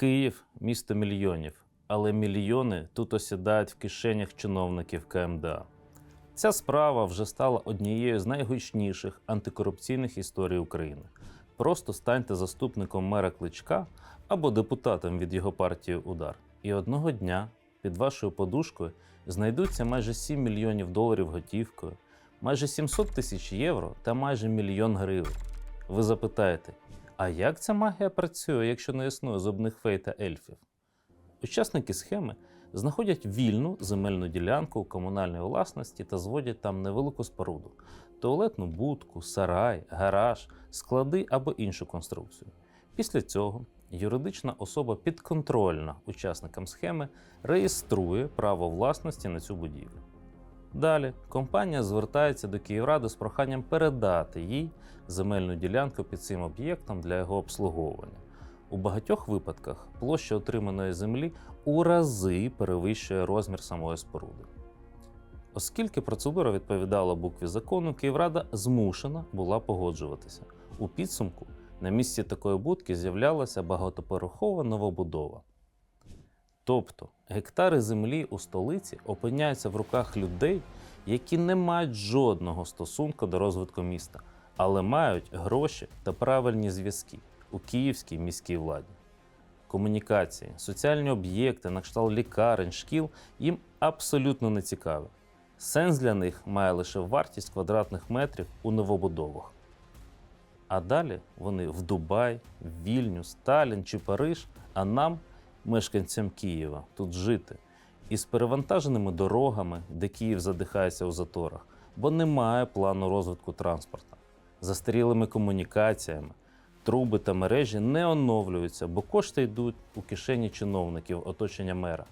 Київ місто мільйонів, але мільйони тут осідають в кишенях чиновників КМДА. Ця справа вже стала однією з найгучніших антикорупційних історій України. Просто станьте заступником мера Кличка або депутатом від його партії Удар. І одного дня під вашою подушкою знайдуться майже 7 мільйонів доларів готівкою, майже 700 тисяч євро та майже мільйон гривень. Ви запитаєте, а як ця магія працює, якщо не існує зубних фей та ельфів? Учасники схеми знаходять вільну земельну ділянку у комунальній власності та зводять там невелику споруду, туалетну будку, сарай, гараж, склади або іншу конструкцію. Після цього юридична особа підконтрольна учасникам схеми реєструє право власності на цю будівлю. Далі компанія звертається до Київради з проханням передати їй земельну ділянку під цим об'єктом для його обслуговування. У багатьох випадках площа отриманої землі у рази перевищує розмір самої споруди. Оскільки процедура відповідала букві закону, Київрада змушена була погоджуватися. У підсумку на місці такої будки з'являлася багатоповерхова новобудова. Тобто гектари землі у столиці опиняються в руках людей, які не мають жодного стосунку до розвитку міста, але мають гроші та правильні зв'язки у київській міській владі. Комунікації, соціальні об'єкти, на кшталт лікарень, шкіл їм абсолютно не цікаві. Сенс для них має лише вартість квадратних метрів у новобудовах. А далі вони в Дубай, Вільнюс, Талін чи Париж, а нам, мешканцям Києва, тут жити. Із перевантаженими дорогами, де Київ задихається у заторах, бо немає плану розвитку транспорту, застарілими комунікаціями, труби та мережі не оновлюються, бо кошти йдуть у кишені чиновників оточення мера.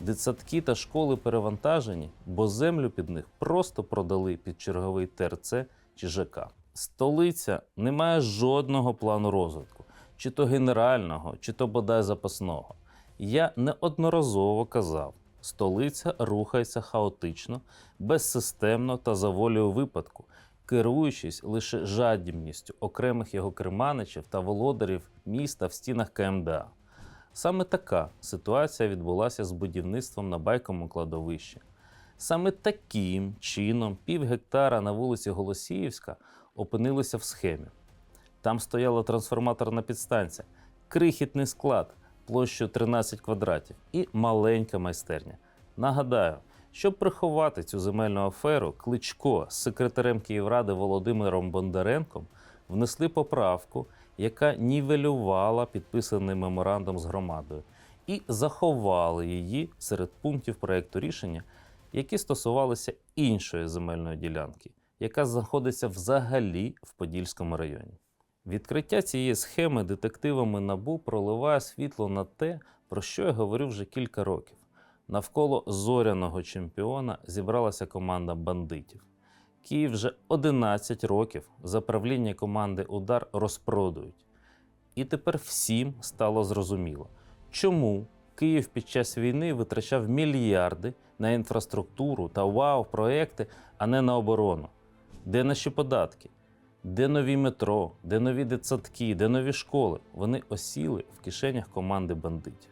Дитсадки та школи перевантажені, бо землю під них просто продали під черговий ТРЦ чи ЖК. Столиця не має жодного плану розвитку, чи то генерального, чи то бодай запасного. Я неодноразово казав, столиця рухається хаотично, безсистемно та за волею випадку, керуючись лише жадібністю окремих його керманичів та володарів міста в стінах КМДА. Саме така ситуація відбулася з будівництвом на байковому кладовищі. Саме таким чином пів гектара на вулиці Голосіївська опинилися в схемі. Там стояла трансформаторна підстанція, крихітний склад площею 13 квадратів і маленька майстерня. Нагадаю, щоб приховати цю земельну аферу, Кличко з секретарем Київради Володимиром Бондаренком внесли поправку, яка нівелювала підписаний меморандум з громадою, і заховали її серед пунктів проєкту рішення, які стосувалися іншої земельної ділянки, яка знаходиться взагалі в Подільському районі. Відкриття цієї схеми детективами НАБУ проливає світло на те, про що я говорив вже кілька років. Навколо зоряного чемпіона зібралася команда бандитів. Київ вже 11 років за правління команди Удар розпродують. І тепер всім стало зрозуміло, чому Київ під час війни витрачав мільярди на інфраструктуру та вау-проекти, а не на оборону. Де наші податки? Де нові метро, де нові дитсадки, де нові школи? Вони осіли в кишенях команди бандитів.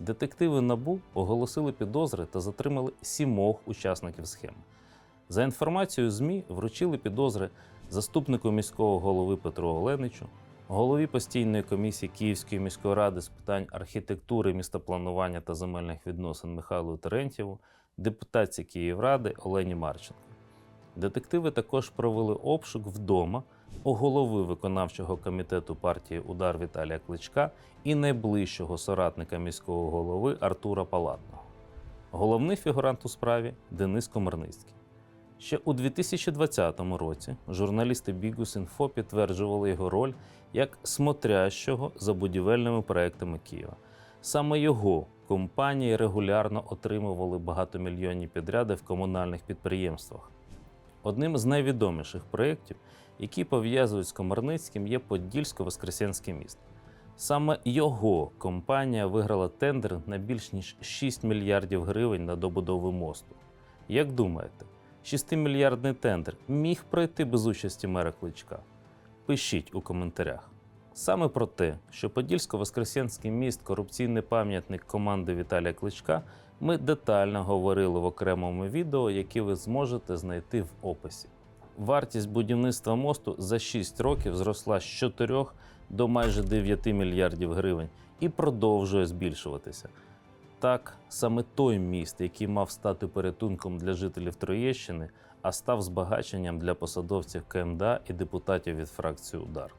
Детективи НАБУ оголосили підозри та затримали сімох учасників схеми. За інформацією ЗМІ вручили підозри заступнику міського голови Петру Оленичу, голові постійної комісії Київської міської ради з питань архітектури, містопланування та земельних відносин Михайлу Терентьєву, депутатці Київради Олені Марченко. Детективи також провели обшук вдома у голови виконавчого комітету партії Удар Віталія Кличка і найближчого соратника міського голови Артура Палатного. Головний фігурант у справі Денис Комарницький. Ще у 2020 році журналісти Бігус.Інфо підтверджували його роль як смотрящого за будівельними проектами Києва. Саме його компанії регулярно отримували багатомільйонні підряди в комунальних підприємствах. Одним з найвідоміших проєктів, які пов'язують з Комарницьким, є Подільсько-Воскресенський міст. Саме його компанія виграла тендер на більш ніж 6 мільярдів гривень на добудову мосту. Як думаєте, 6-мільярдний тендер міг пройти без участі мера Кличка? Пишіть у коментарях. Саме про те, що Подільсько-Воскресенський міст корупційний пам'ятник команди Віталія Кличка, ми детально говорили в окремому відео, яке ви зможете знайти в описі. Вартість будівництва мосту за 6 років зросла з 4 до майже 9 мільярдів гривень і продовжує збільшуватися. Так, саме той міст, який мав стати порятунком для жителів Троєщини, а став збагаченням для посадовців КМДА і депутатів від фракції Удар.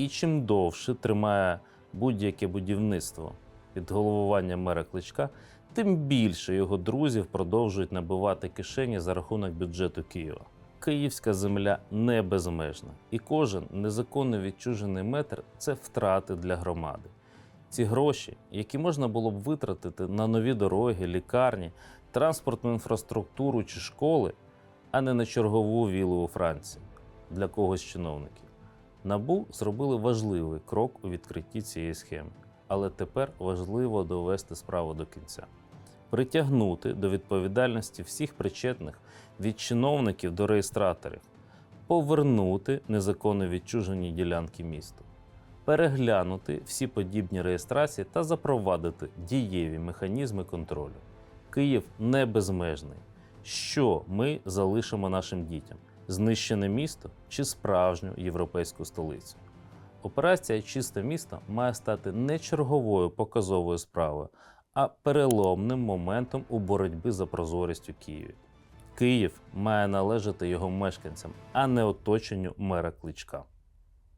І чим довше тримає будь-яке будівництво під головуванням мера Кличка, тим більше його друзів продовжують набивати кишені за рахунок бюджету Києва. Київська земля не безмежна, і кожен незаконно відчужений метр це втрати для громади. Ці гроші, які можна було б витратити на нові дороги, лікарні, транспортну інфраструктуру чи школи, а не на чергову вілу у Франції для когось чиновників. Набу зробили важливий крок у відкритті цієї схеми, але тепер важливо довести справу до кінця, притягнути до відповідальності всіх причетних від чиновників до реєстраторів, повернути незаконно відчужені ділянки місту, переглянути всі подібні реєстрації та запровадити дієві механізми контролю. Київ не безмежний. Що ми залишимо нашим дітям? Знищене місто чи справжню європейську столицю? Операція Чисте місто має стати не черговою показовою справою, а переломним моментом у боротьбі за прозорість у Києві. Київ має належати його мешканцям, а не оточенню мера кличка.